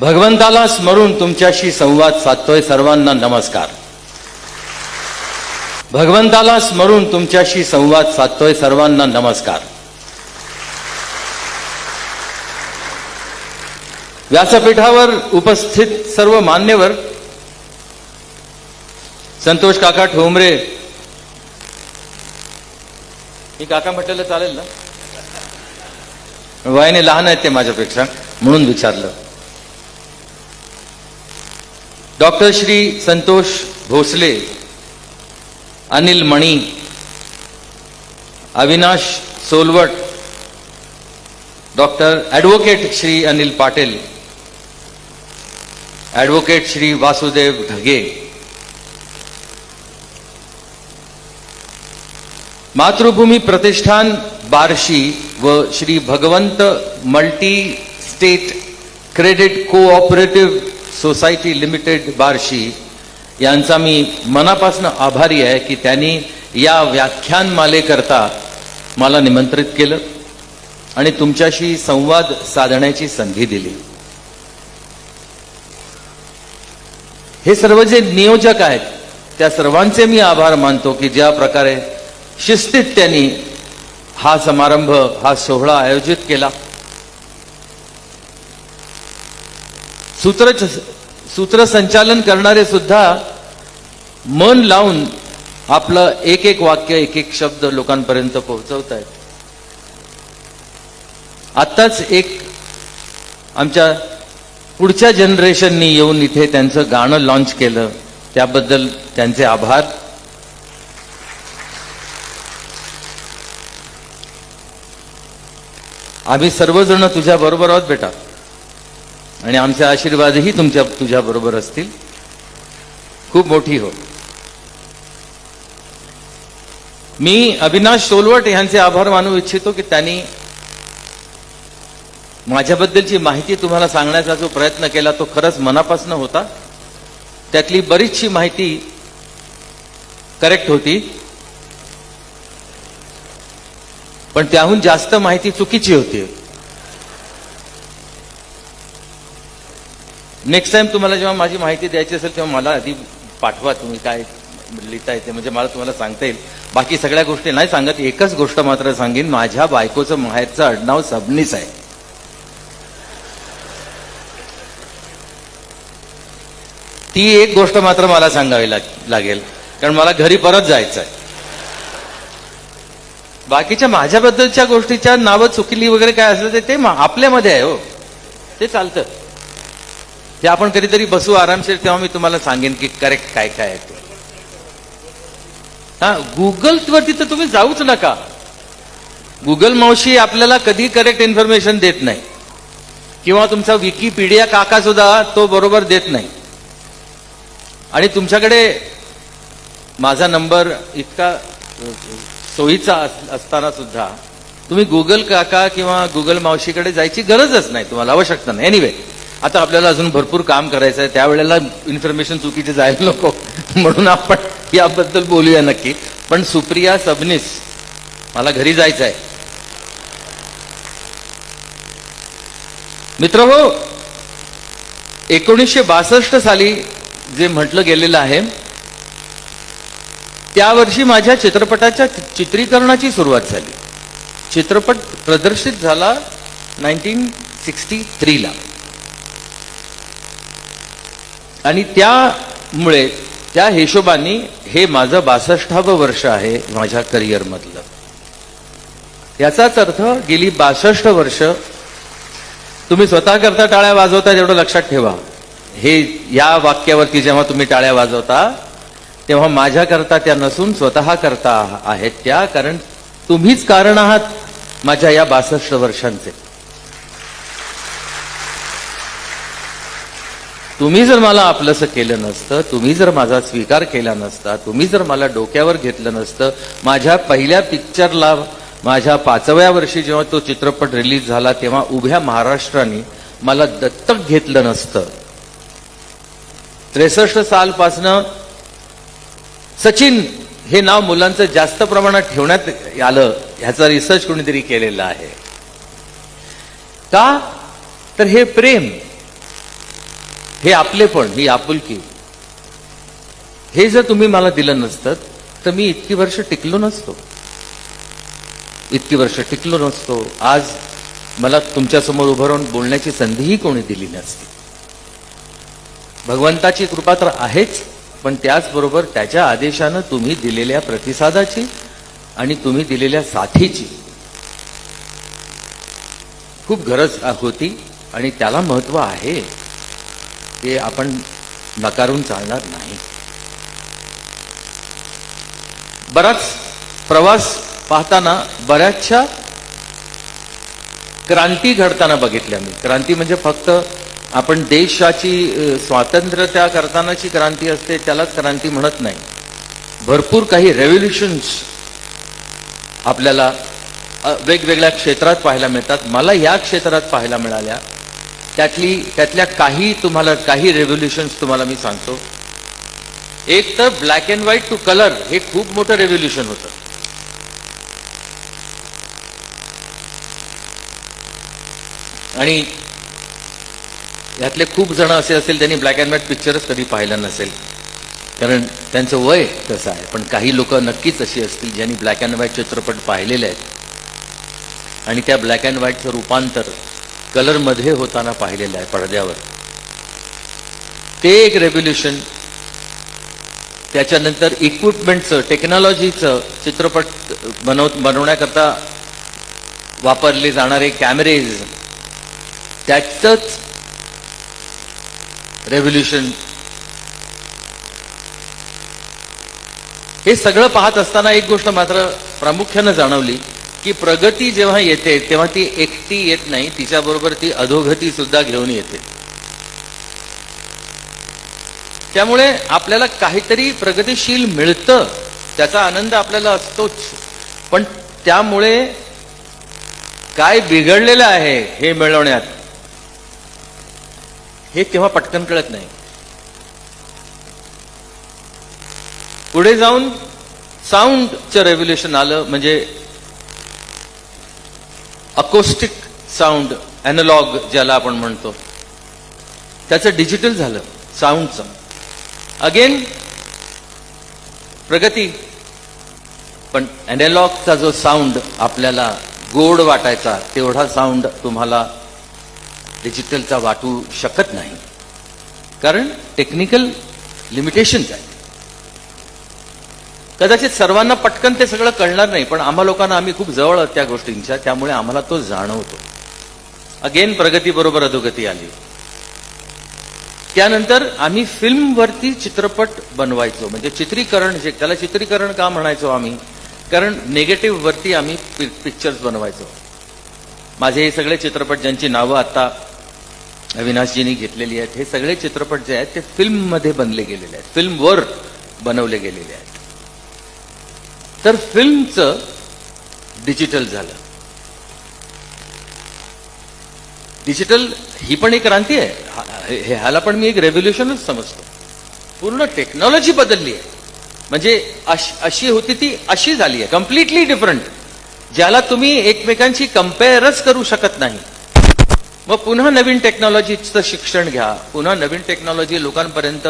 भगवंताला स्मरून तुमच्याशी संवाद साधतोय सर्वांना नमस्कार. भगवंताला स्मरून तुमच्याशी संवाद साधतोय सर्वांना नमस्कार. व्यासपीठावर उपस्थित सर्व मान्यवर संतोष काका ठोंबरे. मी काका म्हटलेलं चालेल ना? वयाने लहान आहेत ते माझ्यापेक्षा म्हणून विचारलं. Doctor Shri Santosh Bhosale, Anil Mani, Avinash Solwat, doctor advocate Shri Anil Patil advocate Shri Vasudev Dhage Matrubhumi Pratishthan Barshi व Shri Bhagwant multi state credit cooperative society limited Barshi यांचा मी मनापासून आभारी आहे की त्यांनी या व्याख्यानमालेकरता मला निमंत्रित केलं आणि तुमच्याशी संवाद साधण्याची संधी दिली. हे सर्व जे नियोजक आहेत त्या सर्वांचे मी आभार मानतो की ज्या प्रकारे शिस्तीत त्यांनी हा समारंभ हा सोहळा आयोजित केला. सूत्र सूत्रसंचालन करणारे सुद्धा मन लावून आपलं एक एक वाक्य एक एक शब्द लोकांपर्यंत पोहोचवत आहेत आत्ताच एक आमच्या पुढच्या जनरेशननी येऊन इथे त्यांचं गाणं लॉन्च केलं. त्याबद्दल त्यांचे आभार. आम्ही सर्वजण तुझ्या बरोबर आहोत बेटा. आणि आमचे आशीर्वादही तुमच्या तुझ्या बरोबर असतील. खूप मोठी हो. मी अविनाश सोलवट यांचे आभार मानू इच्छितो की त्यांनी माझ्याबद्दलची माहिती तुम्हाला सांगण्याचा जो प्रयत्न केला तो खरंच मनापासून होता. त्यातली बरीचशी माहिती करेक्ट होती. पण त्याहून जास्त माहिती चुकीची होती. नेक्स्ट टाइम तुम्हाला जेव्हा माझी माहिती द्यायची असेल तेव्हा मला आधी पाठवा तुम्ही काय लिहिता येते म्हणजे मला तुम्हाला सांगता येईल. बाकी सगळ्या गोष्टी नाही सांगत एकच गोष्ट मात्र सांगेन. माझ्या बायकोचं माहेरचं आडनाव सबनीस आहे. ती एक गोष्ट मात्र मला सांगावी लाग- लागेल. कारण मला घरी परत जायचं आहे बाकीच्या माझ्याबद्दलच्या गोष्टीच्या नावं चुकली वगैरे काय असलं ते- ते आपल्यामध्ये आहे हो. ते चालतं. ते आपण कधीतरी बसू आरामशीर तेव्हा मी तुम्हाला सांगेन की करेक्ट काय काय आहे ते. हा गुगलवरती तर तुम्ही जाऊच नका. गुगल मावशी आपल्याला कधी करेक्ट इन्फॉर्मेशन देत नाही. किंवा तुमचा विकिपीडिया काका सुद्धा तो बरोबर देत नाही. आणि तुमच्याकडे माझा नंबर इतका सोयीचा अस- असताना सुद्धा तुम्ही गुगल काका किंवा गुगल मावशीकडे जायची गरजच नाही तुम्हाला आवश्यकता नाही. एनिवे आता आपल्याला अजून भरपूर काम करायचं आहे त्यावेळेला इन्फॉर्मेशन चुकीचे जायला नको. म्हणून आपण याबद्दल बोलूया नक्की. पण सुप्रिया सबनीस मला घरी जायचं आहे मित्र हो एकोणीसशे बासष्ट साली जे म्हटलं गेलेलं आहे त्या वर्षी माझ्या चित्रपटाच्या चित्रीकरणाची सुरुवात झाली. चित्रपट प्रदर्शित झाला नाईन्टीन सिक्स्टी थ्रीला. आणि त्यामुळे त्या हिशोबाने हे माझं बासष्टावं वर्ष आहे माझ्या करिअरमधलं याचाच अर्थ गेली बासष्ट वर्ष तुम्ही स्वतः करता टाळ्या वाजवता तेवढं लक्षात ठेवा. हे या वाक्यावरती जेव्हा तुम्ही टाळ्या वाजवता तेव्हा माझ्याकरता त्या नसून स्वतः करता आहेत त्या कारण तुम्हीच कारण आहात माझ्या या बासष्ट वर्षांचे. तुम्ही जर मला आपलंसं केलं नसतं तुम्ही जर माझा स्वीकार केला नसता तुम्ही जर मला डोक्यावर घेतलं नसतं माझ्या पहिल्या पिक्चरला माझ्या पाचव्या वर्षी जेव्हा तो चित्रपट रिलीज झाला तेव्हा उभ्या महाराष्ट्राने मला दत्तक घेतलं नसतं. त्रेसष्ट सालपासनं सचिन हे नाव मुलांचं जास्त प्रमाणात ठेवण्यात आलं ह्याचा रिसर्च कोणीतरी केलेला आहे. का? तर हे प्रेम. हे आपलेपण ही आपुलकी. हे जर तुम्ही मला दिलं नसतं तर मी इतकी वर्ष टिकलो नसतो. इतकी वर्ष टिकलो नसतो. आज मला तुमच्यासमोर उभं राहून बोलण्याची संधीही कोणी दिली नसती. भगवंताची कृपा तर आहेच पण त्याचबरोबर त्याच्या आदेशानं तुम्ही दिलेल्या प्रतिसादाची आणि तुम्ही दिलेल्या साथीची. खूप गरज होती आणि त्याला महत्त्व आहे. ते आपण नकारून चालणार नाही. बराच प्रवास पाहताना बऱ्याचशा क्रांती घडताना बघितल्या मी. क्रांती म्हणजे फक्त आपण देशाची स्वातंत्र्य त्या करतानाची क्रांती असते त्यालाच क्रांती म्हणत नाही. भरपूर काही रेव्होल्युशन्स आपल्याला वेगवेगळ्या क्षेत्रात पाहायला मिळतात. मला या क्षेत्रात पाहायला मिळाल्या. त्यातली त्यातल्या काही तुम्हाला काही रेव्होल्युशन्स तुम्हाला मी सांगतो. एक तर black and white two colour हे खूप मोठं रेव्होल्युशन होतं. आणि यातले खूप जण असे असेल त्यांनी ब्लॅक अँड व्हाईट पिक्चरच कधी पाहिलं नसेल. कारण त्यांचं वय तसं आहे. पण काही लोक नक्कीच अशी असतील ज्यांनी ब्लॅक अँड व्हाईट चित्रपट पाहिलेले आहेत. आणि त्या ब्लॅक अँड व्हाईटचं रूपांतर कलरमध्ये होताना पाहिलेलं आहे पडद्यावर. ते एक रेव्होल्युशन त्याच्यानंतर इक्विपमेंटचं टेक्नॉलॉजीचं चित्रपट बनव बनवण्याकरता वापरले जाणारे कॅमेरेज त्याचंच रेव्होल्युशन हे सगळं पाहत असताना एक गोष्ट मात्र प्रामुख्यानं जाणवली. की प्रगती जेव्हा येते तेव्हा ती एकटी येत नाही तिच्याबरोबर ती अधोगती सुद्धा घेऊन येते. त्यामुळे आपल्याला काहीतरी प्रगतिशील मिळतं त्याचा आनंद आपल्याला असतोच. पण त्यामुळे काय बिघडलेलं आहे हे मिळवण्यात हे तेव्हा पटकन कळत नाही. पुढे जाऊन साऊंडचं रेव्होल्युशन आलं म्हणजे अकोस्टिक साऊंड अॅनालॉग ज्याला आपण म्हणतो. त्याचं डिजिटल झालं साऊंडचं अगेन प्रगती. पण अॅनालॉगचा जो साऊंड आपल्याला गोड वाटायचा तेवढा साऊंड तुम्हाला डिजिटलचा वाटू शकत नाही. कारण टेक्निकल लिमिटेशन्स आहे कदाचित सर्वांना पटकन ते सगळं कळणार नाही पण आम्हा लोकांना आम्ही खूप जवळ आहोत त्या गोष्टींच्या त्यामुळे आम्हाला तो जाणवतो. अगेन प्रगती बरोबर अधोगती आली. त्यानंतर आम्ही फिल्मवरती चित्रपट बनवायचो म्हणजे चित्रीकरण जे त्याला चित्रीकरण का म्हणायचो आम्ही कारण निगेटिव्ह वरती आम्ही पिक्चर्स बनवायचो. माझे हे सगळे चित्रपट ज्यांची नावं आता अविनाशजींनी घेतलेली आहेत हे सगळे चित्रपट जे आहेत ते फिल्ममध्ये बनले गेलेले आहेत फिल्मवर बनवले गेलेले आहेत. तर फिल्मचं डिजिटल झालं. डिजिटल ही पण एक क्रांती आहे. ह्याला पण मी एक रेव्होल्युशनच समजतो. पूर्ण टेक्नॉलॉजी बदलली आहे. म्हणजे अश- अशी होती ती अशी झाली आहे. कम्प्लिटली डिफरंट ज्याला तुम्ही एकमेकांशी कम्पेअरच करू शकत नाही. मग पुन्हा नवीन टेक्नॉलॉजीचं शिक्षण घ्या. पुन्हा नवीन टेक्नॉलॉजी लोकांपर्यंत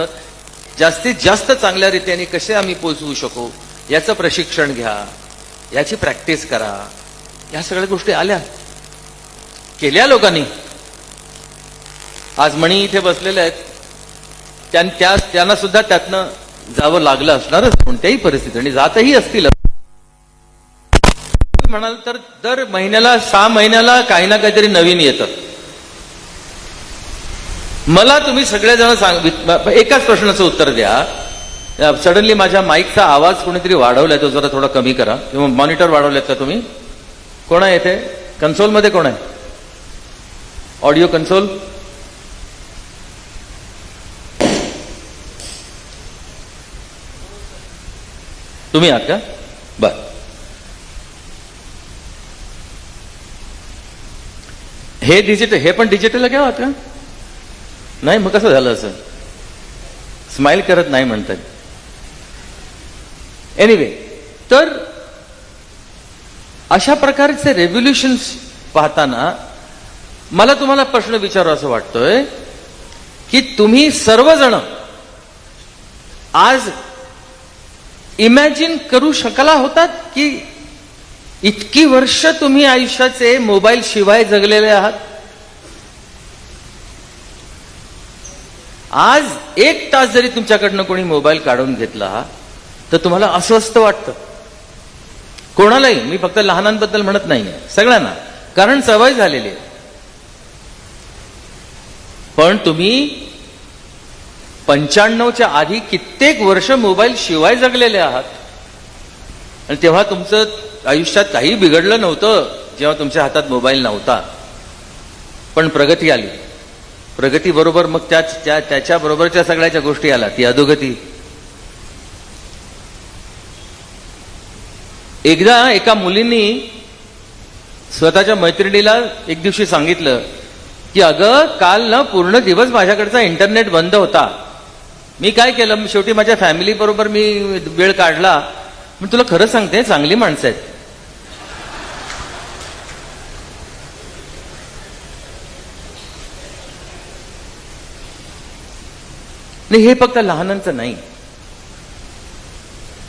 जास्तीत जास्त चांगल्या रीतीने कसे आम्ही पोहोचवू शकू? याचं प्रशिक्षण घ्या याची प्रॅक्टिस करा या सगळ्या गोष्टी आल्या. केल्या लोकांनी. आज मणी इथे बसलेले आहेत. त्या त्यांना सुद्धा त्यातनं जावं लागलं असणारच कोणत्याही परिस्थितीत आणि जातही असतील. म्हणाल तर दर महिन्याला सहा महिन्याला काही ना काहीतरी नवीन येतं. मला तुम्ही सगळेजण सांग एकाच प्रश्नाचं उत्तर द्या. सडनली माझ्या माईकचा आवाज कोणीतरी वाढवलाय तो जरा थोडा कमी करा. किंवा मॉनिटर वाढवलेत का तुम्ही? कोण आहे इथे? कन्सोलमध्ये कोण आहे? ऑडिओ कन्सोल तुम्ही आहात का? बर. हे डिजिटल हे पण डिजिटल आहे का आहात का? नाही मग कसं झालं असं? स्माईल करत नाही म्हणतात. एनिवे तर अशा प्रकारचे रेव्होल्युशन्स पाहताना मला तुम्हाला प्रश्न विचारू असं वाटतोय की तुम्ही सर्वजण आज इमॅजिन करू शकला होतात की इतकी वर्ष तुम्ही आयुष्याचे मोबाईल शिवाय जगलेले आहात? आज एक तास जरी तुमच्याकडनं कोणी मोबाईल काढून घेतला तर तुम्हाला अस्वस्थ वाटतं. कोणालाही मी फक्त लहानांबद्दल म्हणत नाहीये सगळ्यांना. कारण सवय झालेली आहे. पण तुम्ही पंच्याण्णवच्या आधी कित्येक वर्ष मोबाईल शिवाय जगलेले आहात. आणि तेव्हा तुमचं आयुष्यात काही बिघडलं नव्हतं जेव्हा तुमच्या हातात मोबाईल नव्हता. पण प्रगती आली. प्रगती बरोबर मग त्याच त्या त्याच्याबरोबरच्या सगळ्याच्या गोष्टी आल्या. ती अधोगती एकदा एका मुलींनी स्वतःच्या मैत्रिणीला एक दिवशी सांगितलं की अगं काल ना पूर्ण दिवस माझ्याकडचा इंटरनेट बंद होता. मी काय केलं? शेवटी माझ्या फॅमिली बरोबर मी वेळ काढला. मी तुला खरं सांगते चांगली माणसं आहेत. नाही हे फक्त लहानांचं नाही.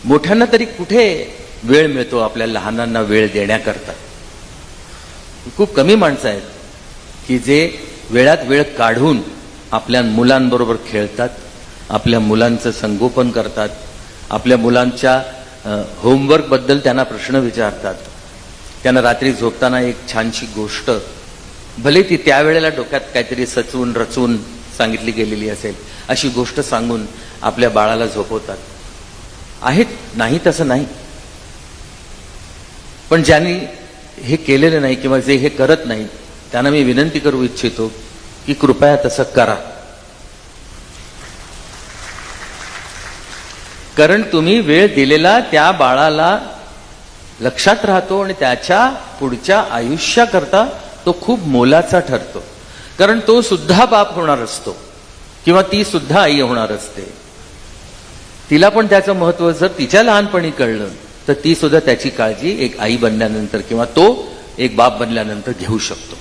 मोठ्यांना तरी कुठे वेळ मिळतो आपल्या लहानांना वेळ देण्याकरता. खूप कमी माणसं आहेत की जे वेळात वेळ काढून आपल्या मुलांबरोबर खेळतात आपल्या मुलांचं संगोपन करतात आपल्या मुलांच्या होमवर्कबद्दल त्यांना प्रश्न विचारतात. त्यांना रात्री झोपताना एक छानशी गोष्ट भले ती त्यावेळेला डोक्यात काहीतरी सचवून रचवून सांगितली गेलेली असेल अशी गोष्ट सांगून आपल्या बाळाला झोपवतात. आहेत नाही तसं नाही. पण ज्यांनी हे केलेलं नाही किंवा जे हे करत नाही त्यांना मी विनंती करू इच्छितो की कृपया तसं करा. कारण तुम्ही वेळ दिलेला त्या बाळाला लक्षात राहतो आणि त्याच्या पुढच्या आयुष्याकरता तो खूप मोलाचा ठरतो. कारण तो सुद्धा बाप होणार असतो किंवा ती सुद्धा आई होणार असते. तिला पण त्याचं महत्त्व जर तिच्या लहानपणी कळलं तर ती सुद्धा त्याची काळजी एक आई बनल्यानंतर किंवा तो एक बाप बनल्यानंतर घेऊ शकतो.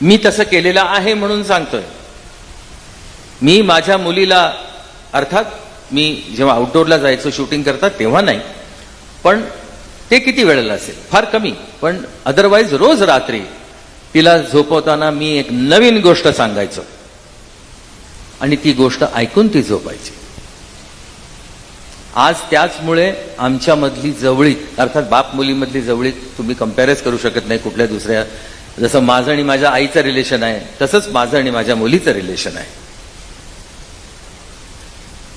मी तसं केलेलं आहे म्हणून सांगतोय. मी माझ्या मुलीला अर्थात मी जेव्हा आउटडोअरला जायचो शूटिंग करता तेव्हा नाही पण ते किती वेळेला असेल? फार कमी. पण अदरवाईज रोज रात्री तिला झोपवताना मी एक नवीन गोष्ट सांगायचो. आणि ती गोष्ट ऐकून ती झोपायची. आज त्याचमुळे आमच्यामधली जवळीक अर्थात बाप मुलीमधली जवळीक तुम्ही कम्पॅरेस करू शकत नाही कुठल्या दुसऱ्या. जसं माझं आणि माझ्या आईचं रिलेशन आहे तसंच माझं आणि माझ्या मुलीचं रिलेशन आहे.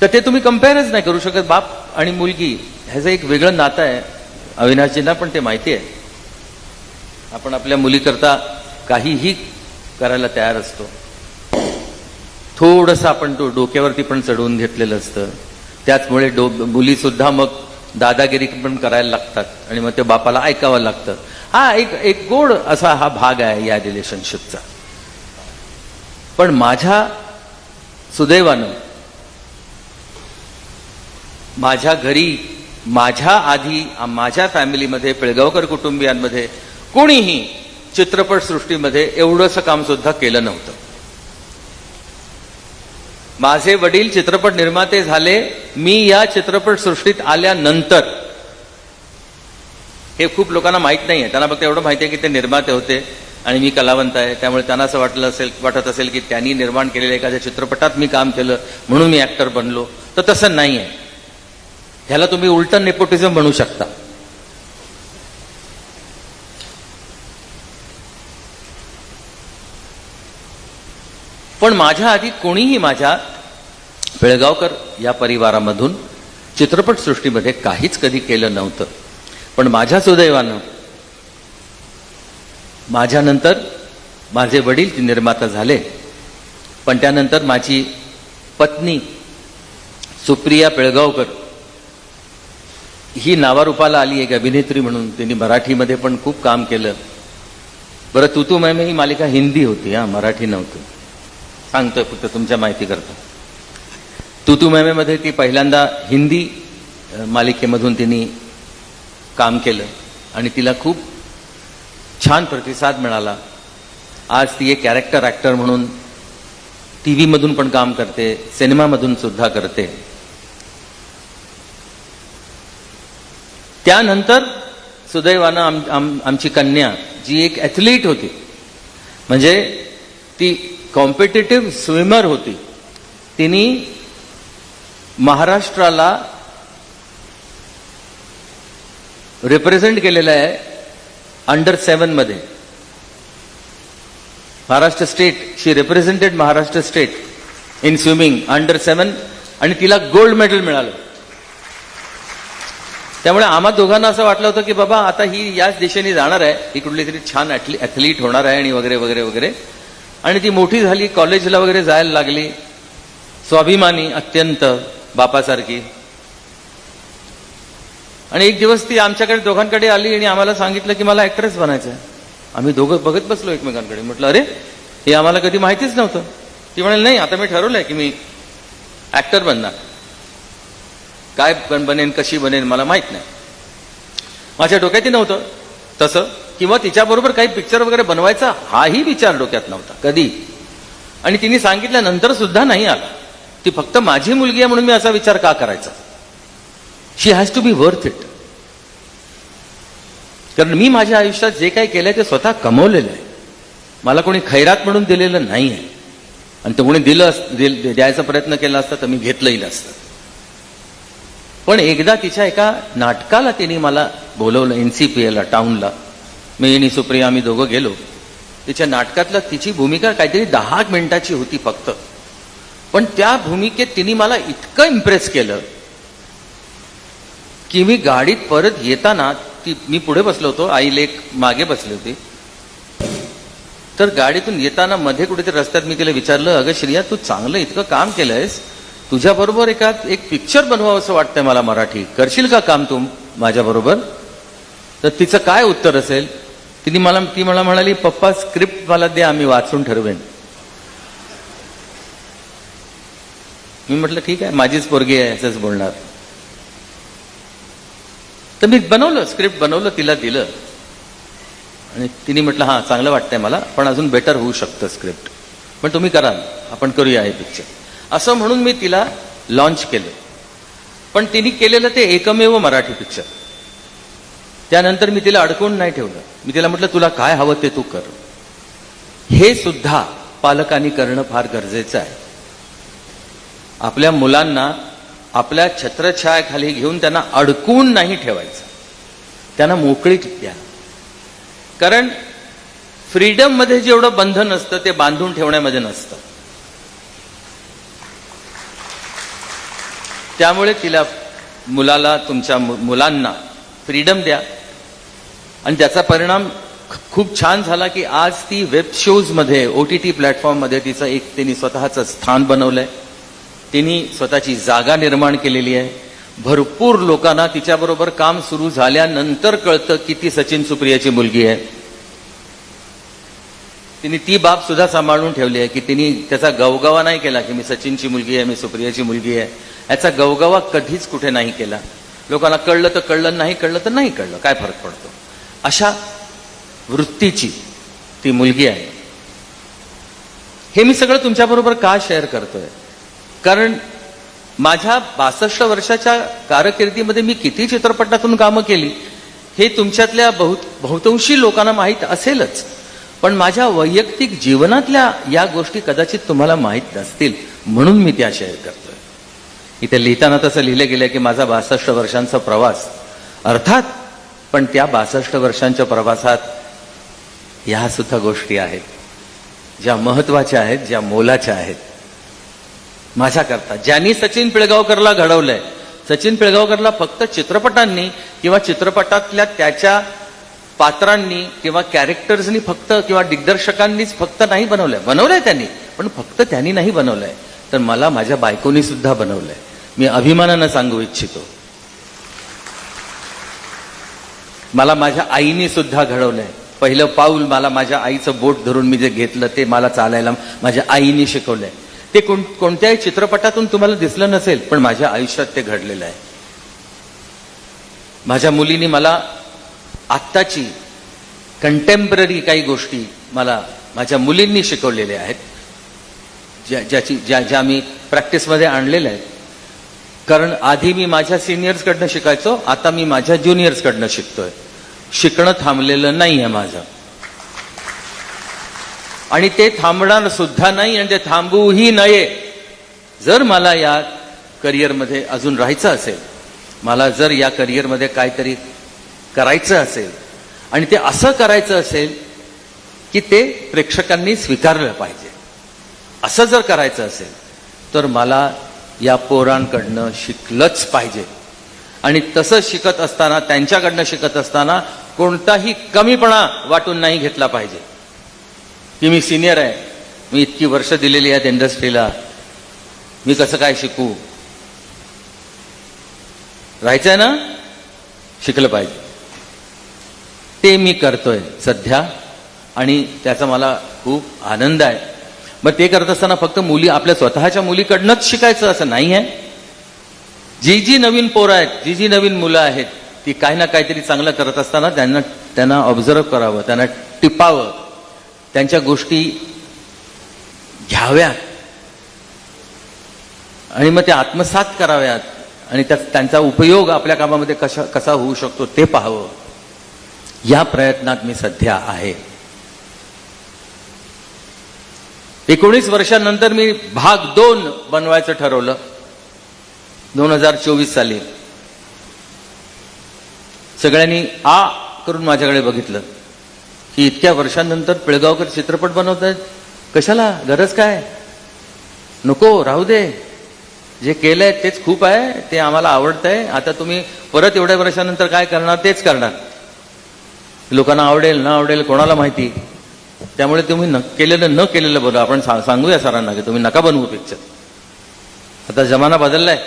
तर ते तुम्ही कम्पॅरच नाही करू शकत बाप आणि मुलगी. ह्याचं एक वेगळं नातं आहे. अविनाशजींना पण ते माहिती आहे. आपण आपल्या मुलीकरता काहीही करायला तयार असतो. थोडंसं आपण तो डोक्यावरती पण चढवून घेतलेलं असतं. त्याचमुळे डो मुली सुद्धा मग दादागिरी पण करायला लागतात. आणि मग ते बापाला ऐकावं लागतं. हा एक एक गोड असा हा भाग आहे या रिलेशनशिपचा पण माझ्या सुदैवानं माझ्या घरी माझ्या आधी माझ्या फॅमिलीमध्ये पिळगावकर कुटुंबियांमध्ये कोणीही चित्रपट सृष्टीमध्ये एवढंसं काम सुद्धा केलं नव्हतं. माझे वडील चित्रपट निर्माते झाले मी या चित्रपट सृष्टीत आल्यानंतर. हे खूप लोकांना माहीत नाही आहे त्यांना फक्त एवढं माहिती आहे की ते निर्माते होते आणि मी कलावंत आहे. त्यामुळे त्यांना असं वाटलं असेल वाटत असेल की त्यांनी निर्माण केलेल्या एखाद्या चित्रपटात मी काम केलं म्हणून मी ऍक्टर बनलो. तर तसं नाही आहे ह्याला तुम्ही उलटं नेपोटिझम म्हणू शकता. पण माझ्या आधी कोणीही माझ्या बेळगावकर या परिवारामधून चित्रपटसृष्टीमध्ये काहीच कधी केलं नव्हतं. पण माझ्या सुदैवानं माझ्यानंतर माझे वडील निर्माता झाले. पण त्यानंतर माझी पत्नी सुप्रिया पेळगावकर ही नावारूपाला आली एक अभिनेत्री म्हणून. त्यांनी मराठीमध्ये पण खूप काम केलं. बरं तू तू मैम ही मालिका हिंदी होती हा मराठी नव्हती. सांगतोय फक्त तुमच्या माहिती करता तू तू मॅमेमध्ये ती पहिल्यांदा हिंदी मालिकेमधून तिने काम केलं आणि तिला खूप छान प्रतिसाद मिळाला. आज ती एक कॅरेक्टर ॲक्टर म्हणून टी व्हीमधून पण काम करते सिनेमामधून सुद्धा करते. त्यानंतर सुदैवानं आम, आम, आमची कन्या जी एक ॲथलीट होती म्हणजे ती कॉम्पिटेटिव्ह स्विमर होती. तिने महाराष्ट्राला रिप्रेझेंट केलेलं आहे under सेवनमध्ये. Maharashtra state she represented Maharashtra state in swimming under seven आणि तिला गोल्ड मेडल मिळालं. त्यामुळे आम्हा दोघांना असं वाटलं होतं की बाबा आता ही याच दिशेने जाणार आहे. ही कुठली तरी छान ॲथलीट होणार आहे आणि वगैरे वगैरे वगैरे. आणि ती मोठी झाली कॉलेजला वगैरे जायला लागली. स्वाभिमानी अत्यंत बापासारखी. आणि एक दिवस ती आमच्याकडे दोघांकडे आली आणि आम्हाला सांगितलं की मला ऍक्ट्रेस बनायचं आहे आम्ही दोघं बघत बसलो एकमेकांकडे. म्हटलं अरे हे आम्हाला कधी माहितीच नव्हतं. ती म्हणाल नाही आता मी ठरवलंय की मी ऍक्टर बनणार. काय बनेन कशी बनेन मला माहीत नाही. माझ्या डोक्यातही नव्हतं. तसं? किंवा तिच्याबरोबर काही पिक्चर वगैरे बनवायचा हाही विचार डोक्यात नव्हता कधी. आणि तिने सांगितल्यानंतर सुद्धा नाही आला. ती फक्त माझी मुलगी आहे म्हणून मी असा विचार का करायचा? She has to be worth it कारण मी माझ्या आयुष्यात जे काही केलंय ते स्वतः कमवलेलं आहे. मला कोणी खैरात म्हणून दिलेलं नाही आहे. आणि ते कोणी दिलं द्यायचा प्रयत्न केला असता तर मी घेतलंही नसतं. पण एकदा तिच्या एका नाटकाला तिने मला बोलवलं एनसीपीएला टाऊनला मी आणि सुप्रिया आम्ही दोघं गेलो. तिच्या नाटकातलं तिची भूमिका काहीतरी दहा मिनिटाची होती फक्त. पण त्या भूमिकेत तिने मला इतकं इम्प्रेस केलं की मी गाडीत परत येताना ती मी पुढे बसलो होतो आई लेक मागे बसली होती. तर गाडीतून येताना मध्ये कुठेतरी रस्त्यात मी तिला विचारलं अगं श्रिया तू चांगलं इतकं काम केलंयस. तुझ्याबरोबर एका एक पिक्चर बनवावं असं वाटतंय मला मराठी. करशील का काम तू माझ्याबरोबर? तर तिचं काय उत्तर असेल? तिने मला ती मला म्हणाली पप्पा स्क्रिप्ट मला द्या आम्ही वाचून ठरवेन. मी म्हटलं ठीक आहे माझीच पोरगी आहे असंच बोलणार. तर मी बनवलं स्क्रिप्ट बनवलं तिला दिलं. आणि तिने म्हटलं हां चांगलं वाटतंय मला पण अजून बेटर होऊ शकतं स्क्रिप्ट पण तुम्ही कराल आपण करूया हे पिक्चर असं म्हणून मी तिला लॉन्च केलं. पण तिने केलेलं ते एकमेव मराठी पिक्चर त्यानंतर मी तिला अडकवून नाही ठेवलं. मी तिला म्हटलं तुला काय हवं ते तू कर. हे सुद्धा पालकांनी करणं फार गरजेचं आहे. आपल्या मुलांना आपल्या छत्रछायाखाली घेऊन त्यांना अडकून नाही ठेवायचं. त्यांना मोकळीक द्या. कारण फ्रीडममध्ये जेवढं बंधन असतं ते बांधून ठेवण्यामध्ये नसतं. त्यामुळे तिला मुलाला तुमच्या मुलांना फ्रीडम द्या. आणि त्याचा परिणाम ख- खूप छान झाला की आज ती वेब शोजमध्ये ओ टी टी प्लॅटफॉर्ममध्ये तिचं एक तिने स्वतःचं स्थान बनवलंय. तिने स्वतःची जागा निर्माण केलेली आहे. भरपूर लोकांना तिच्याबरोबर काम सुरू झाल्यानंतर कळतं की ती सचिन सुप्रियाची मुलगी आहे. तिने ती बाब सुद्धा सांभाळून ठेवली आहे की तिने त्याचा गवगवा नाही केला की मी सचिनची मुलगी आहे मी सुप्रियाची मुलगी आहे. याचा गवगवा कधीच कुठे नाही केला. लोकांना कळलं तर कळलं नाही कळलं तर नाही कळलं. काय फरक पडतो? अशा वृत्तीची ती मुलगी आहे. हे मी सगळं तुमच्याबरोबर का शेअर करतोय? कारण माझ्या बासष्ट वर्षाच्या कारकिर्दीमध्ये मी किती चित्रपटातून कामं केली हे तुमच्यातल्या बहुत बहुतांशी लोकांना माहीत असेलच. पण माझ्या वैयक्तिक जीवनातल्या या गोष्टी कदाचित तुम्हाला माहीत नसतील म्हणून मी त्या शेअर करतोय. इथे लिहिताना तसं लिहिलं गेलं की माझा बासष्ट वर्षांचा प्रवास अर्थात पण त्या बासष्ट वर्षांच्या प्रवासात ह्या सुद्धा गोष्टी आहेत. ज्या महत्त्वाच्या आहेत ज्या मोलाच्या आहेत. माझ्याकरता ज्यांनी सचिन पिळगावकरला घडवलंय सचिन पिळगावकरला फक्त चित्रपटांनी किंवा चित्रपटातल्या त्याच्या पात्रांनी किंवा कॅरेक्टर्सनी फक्त किंवा दिग्दर्शकांनीच फक्त नाही बनवलंय. बनवलंय त्यांनी पण फक्त त्यांनी नाही बनवलंय. तर मला माझ्या बायकोनी सुद्धा बनवलंय. मी अभिमानानं सांगू इच्छितो. मला माझ्या आईने सुद्धा घडवलंय. पहिलं पाऊल मला माझ्या आईचं बोट धरून मी जे घेतलं ते मला चालायला माझ्या आईने शिकवलंय. ते कोण कोणत्याही चित्रपटातून तुम्हाला दिसलं नसेल पण माझ्या आयुष्यात ते घडलेलं आहे. माझ्या मुलीने मला आत्ताची कंटेम्पररी काही गोष्टी मला माझ्या मुलींनी शिकवलेल्या आहेत ज्या ज्याची ज्या ज्या मी प्रॅक्टिसमध्ये आणलेल्या आहेत. कारण आधी मी माझ्या सिनियर्सकडनं शिकायचो आता मी माझ्या ज्युनियर्सकडनं शिकतोय. शिकणं थांबलेलं नाही आहे माझं. आणि ते थांबणार सुद्धा नाही आणि ते थांबूही नये. जर मला या करिअरमध्ये अजून राहायचं असेल मला जर या करिअरमध्ये काहीतरी करायचं असेल आणि ते असं करायचं असेल की ते प्रेक्षकांनी स्वीकारलं पाहिजे. असं जर करायचं असेल तर मला या पोरांकडनं शिकलंच पाहिजे. आणि तसं शिकत असताना त्यांच्याकडनं शिकत असताना कोणताही कमीपणा वाटून नाही घेतला पाहिजे. की मी सिनियर आहे मी इतकी वर्ष दिलेली आहेत इंडस्ट्रीला मी कसं काय शिकू? राहायचंय ना? शिकलं पाहिजे. ते मी करतोय सध्या आणि त्याचा मला खूप आनंद आहे. मग ते करत असताना फक्त मुली आपल्या स्वतःच्या मुलीकडनंच शिकायचं असं नाही आहे? जी जी नवीन पोरं आहेत जी जी नवीन मुलं आहेत ती काही ना काहीतरी चांगलं करत असताना त्यांना त्यांना ऑब्झर्व करावं त्यांना टिपावं. त्यांच्या गोष्टी घ्याव्यात. आणि मग ते आत्मसात कराव्यात. आणि त्या त्यांचा उपयोग आपल्या कामामध्ये कशा कसा होऊ शकतो ते पाहावं. या प्रयत्नात मी सध्या आहे. एकोणीस वर्षांनंतर मी भाग दोन बनवायचं ठरवलं. दोन हजार चोवीस साली. सगळ्यांनी आ करून माझ्याकडे बघितलं. की इतक्या वर्षांनंतर पिळगावकर चित्रपट बनवत आहेत कशाला? गरज काय? नको राहू दे. जे केलंय तेच खूप आहे ते आम्हाला आवडतंय. आता तुम्ही परत एवढ्या वर्षानंतर काय करणार तेच करणार. लोकांना आवडेल न आवडेल कोणाला माहिती? त्यामुळे तुम्ही न केलेलं न केलेलं बरं. आपण सांगूया सरांना की तुम्ही नका बनवू पिक्चर आता जमाना बदललाय.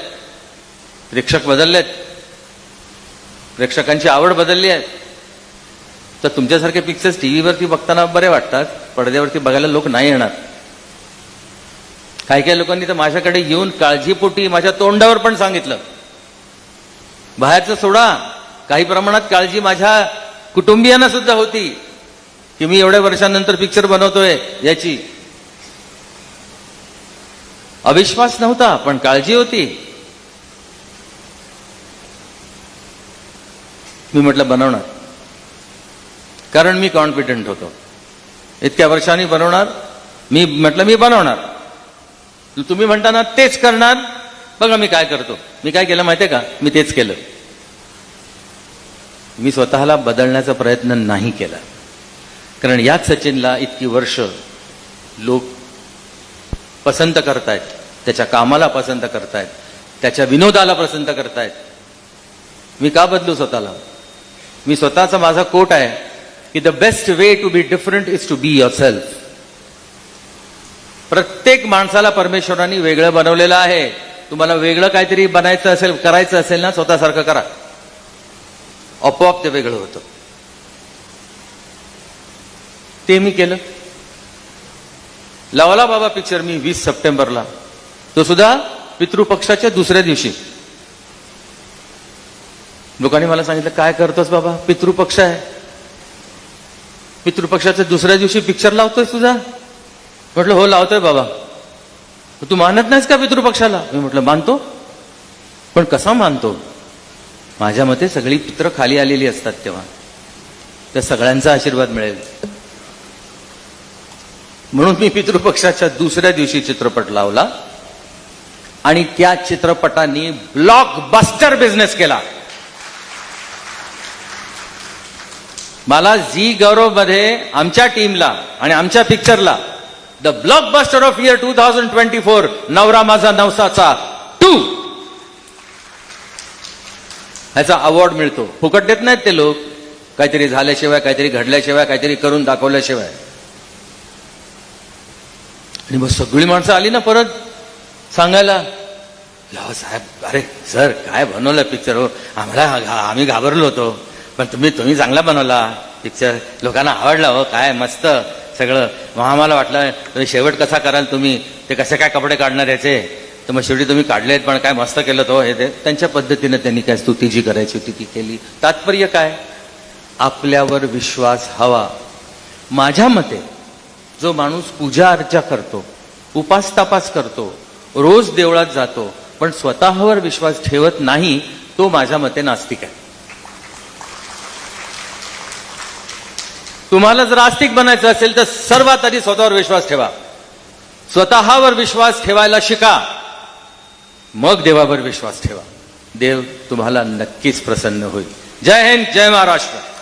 प्रेक्षक बदललेत. प्रेक्षकांची आवड बदलली आहे. तर तुमच्यासारखे पिक्चर्स टीव्हीवरती बघताना बरे वाटतात पडद्यावरती बघायला लोक नाही येणार. काही काही लोकांनी तर माझ्याकडे येऊन काळजीपोटी माझ्या तोंडावर पण सांगितलं. बाहेरचं सोडा. काही प्रमाणात काळजी माझ्या कुटुंबियांना सुद्धा होती. की मी एवढ्या वर्षांनंतर पिक्चर बनवतोय याची. अविश्वास नव्हता पण काळजी होती. मी म्हटलं बनवणार. कारण मी कॉन्फिडंट होतो. इतक्या वर्षांनी बनवणार मी म्हटलं मी बनवणार. तुम्ही म्हणताना तेच करणार. बघा मी काय करतो. मी काय केलं माहितीये का? मी तेच केलं. मी स्वतःला बदलण्याचा प्रयत्न नाही केला. कारण याच सचिनला इतकी वर्ष लोक पसंत करतायत त्याच्या कामाला पसंत करतायत त्याच्या विनोदाला पसंत करतायत. मी का बदलू स्वतःला? मी स्वतःचा माझा कोट आहे की the best way to be different is to be yourself प्रत्येक माणसाला परमेश्वरांनी वेगळं बनवलेलं आहे. तुम्हाला वेगळं काहीतरी बनायचं असेल करायचं असेल ना स्वतःसारखं करा. आपोआप ते वेगळं होतं. ते मी केलं. लावला बाबा पिक्चर मी वीस सप्टेंबरला. तो सुद्धा पितृपक्षाच्या दुसऱ्या दिवशी. लोकांनी मला सांगितलं काय करतोस बाबा? पितृपक्ष आहे. पितृपक्षाच्या दुसऱ्या दिवशी पिक्चर लावतोय तुझा? म्हटलं हो लावतोय बाबा. तू मानत नाहीस का पितृपक्षाला? मी म्हटलं मानतो. पण कसा मानतो? माझ्या मते सगळी पित्र खाली आलेली असतात तेव्हा. त्या सगळ्यांचा आशीर्वाद मिळेल. म्हणून मी पितृपक्षाच्या दुसऱ्या दिवशी चित्रपट लावला आणि त्या चित्रपटांनी ब्लॉकबस्टर बिझनेस केला. मला झी गौरवमध्ये आमच्या टीमला आणि आमच्या पिक्चरला the blockbuster of year two thousand twenty four Navra Majha Navsacha to. ह्याचा अवॉर्ड मिळतो. फुकट देत नाहीत ते लोक. काहीतरी झाल्याशिवाय काहीतरी घडल्याशिवाय काहीतरी करून दाखवल्याशिवाय. आणि मग सगळी माणसं आली ना परत. सांगायला साहेब अरे सर काय बनवलं पिक्चर हो? आम्हाला घा- आम्ही घाबरलो होतो. पण तुम्ही तुम्ही चांगला बनवला. पिक्चर लोकांना आवडला हो काय मस्त सगळं. मग आम्हाला वाटलं "तुम्ही शेवट कसा कराल तुम्ही? ते कसे काय कपडे काढणार याचे? तर मग शेवटी तुम्ही काढलेत पण काय मस्त केलं तो. हे ते त्यांच्या पद्धतीने त्यांनी काय स्तुती जी करायची होती ती केली. तात्पर्य काय? आपल्यावर विश्वास हवा. माझ्या मते जो माणूस पूजा अर्चा करतो उपास तपास करतो रोज देवळात जातो पण स्वतःवर विश्वास ठेवत नाही तो माझ्या मते नास्तिक आहे. तुम्हाला जर आस्तिक बनायचं असेल तर सर्वात आधी स्वतःवर विश्वास ठेवा. स्वतःवर विश्वास ठेवायला शिका. मग देवावर विश्वास ठेवा. देव तुम्हाला नक्कीच प्रसन्न होईल. जय हिंद जय महाराष्ट्र.